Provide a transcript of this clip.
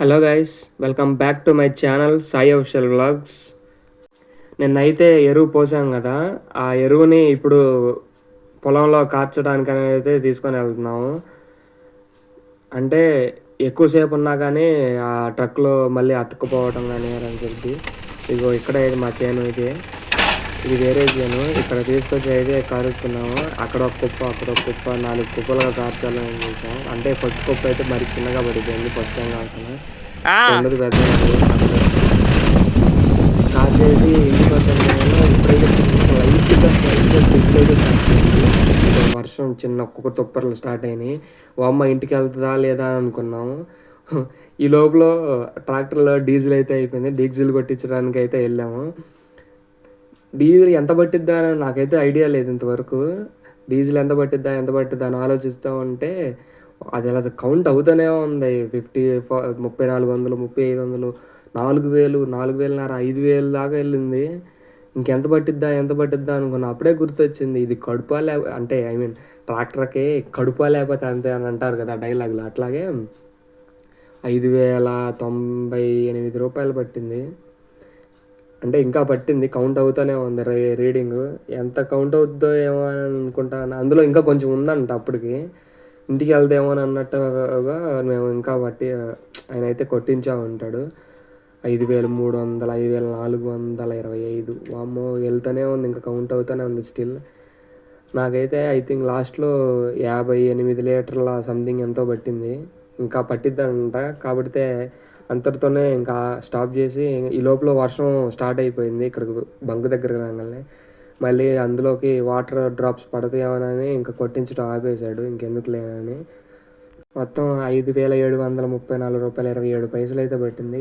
Hello guys welcome back to my channel Sai official vlogs. నిన్నైతే ఎరువు పోసాం కదా ఆ ఎరువుని ఇప్పుడు పొలంలో కార్చడానికి అయితే తీసుకొని వెళ్తున్నాము. అంటే ఎక్కువసేపు ఉన్నా కానీ ఆ ట్రక్లో మళ్ళీ అతుక్కుపోవటం కానీ అని చెప్పి ఇదిగో ఇక్కడే మా చేను ఇది. ఇది వేరే చేను ఇక్కడ తీసుకొచ్చి అయితే కారుస్తున్నాము. అక్కడ ఒక కుప్ప అక్కడ ఒక కుప్ప నాలుగు కుప్పలుగా కార్చాలని చూసాం. అంటే ఫస్ట్ కుప్ప అయితే మరి చిన్నగా పడిపోయింది ఫస్ట్ టైం కాకుండా. రెండోది పెద్ద కాచేసి ఇంటికి వద్దాం ఇప్పుడైతే చిన్న లైట్గా స్లైట్గా డిస్లో అయితే స్టార్ట్ అయింది. ఇంకా వర్షం చిన్న ఒక్కొక్క తుప్పర్లు స్టార్ట్ అయినాయి. అమ్మ ఇంటికి వెళ్తుందా లేదా అని అనుకున్నాము. ఈ లోపల ట్రాక్టర్లో డీజిల్ అయితే అయిపోయింది. డీజిల్ కొట్టించడానికి అయితే వెళ్ళాము. డీజిల్ ఎంత పట్టిద్దా అని నాకైతే ఐడియా లేదు ఇంతవరకు. డీజిల్ ఎంత పట్టిద్దా ఎంత పట్టిద్దా అని ఆలోచిస్తూ ఉంటే అది అలా కౌంట్ అవుతూనే ఉంది. ఫిఫ్టీ ముప్పై నాలుగు వందలు ముప్పై ఐదు వందలు నాలుగు వేలు నాలుగు వేలన్నర ఐదు వేలు దాకా వెళ్ళింది. ఇంకెంత పట్టిద్దా ఎంత పట్టిద్దా అనుకున్న అప్పుడే గుర్తొచ్చింది. ఇది కడుపా లే అంటే ఐ మీన్ ట్రాక్టర్కి కడుపా లేకపోతే అంతే అని అంటారు కదా డైలాగులు. అట్లాగే ఐదు వేల తొంభై ఎనిమిది రూపాయలు పట్టింది. అంటే ఇంకా పట్టింది. కౌంట్ అవుతూనే ఉంది రీడింగ్ ఎంత కౌంట్ అవుద్దో ఏమో అని అనుకుంటాను. అందులో ఇంకా కొంచెం ఉందంట అప్పటికి. ఇంటికి వెళ్దేమో అని అన్నట్టుగా మేము ఇంకా పట్టి ఆయన అయితే కొట్టించా ఉంటాడు. ఐదు వేలు మూడు వందల ఐదు వేల నాలుగు వందల ఇరవై ఐదు. వామ్మో వెళ్తూనే ఉంది ఇంకా కౌంట్ అవుతూనే ఉంది స్టిల్ నాకైతే ఐ థింక్ లాస్ట్లో యాభై ఎనిమిది లీటర్ల సంథింగ్ ఎంతో పట్టింది. ఇంకా పట్టిద్దంట. కాబట్టి అంతటితోనే ఇంకా స్టాప్ చేసి ఈ లోపల వర్షం స్టార్ట్ అయిపోయింది ఇక్కడికి బంకు దగ్గరకు రాగానే. మళ్ళీ అందులోకి వాటర్ డ్రాప్స్ పడతాయేమోనని ఇంకా కొట్టించడం ఆపేశాడు. ఇంకెందుకు లేనని మొత్తం ఐదు వేల ఏడు వందల ముప్పై నాలుగు రూపాయలు ఇరవై ఏడు పైసలు అయితే పెట్టింది.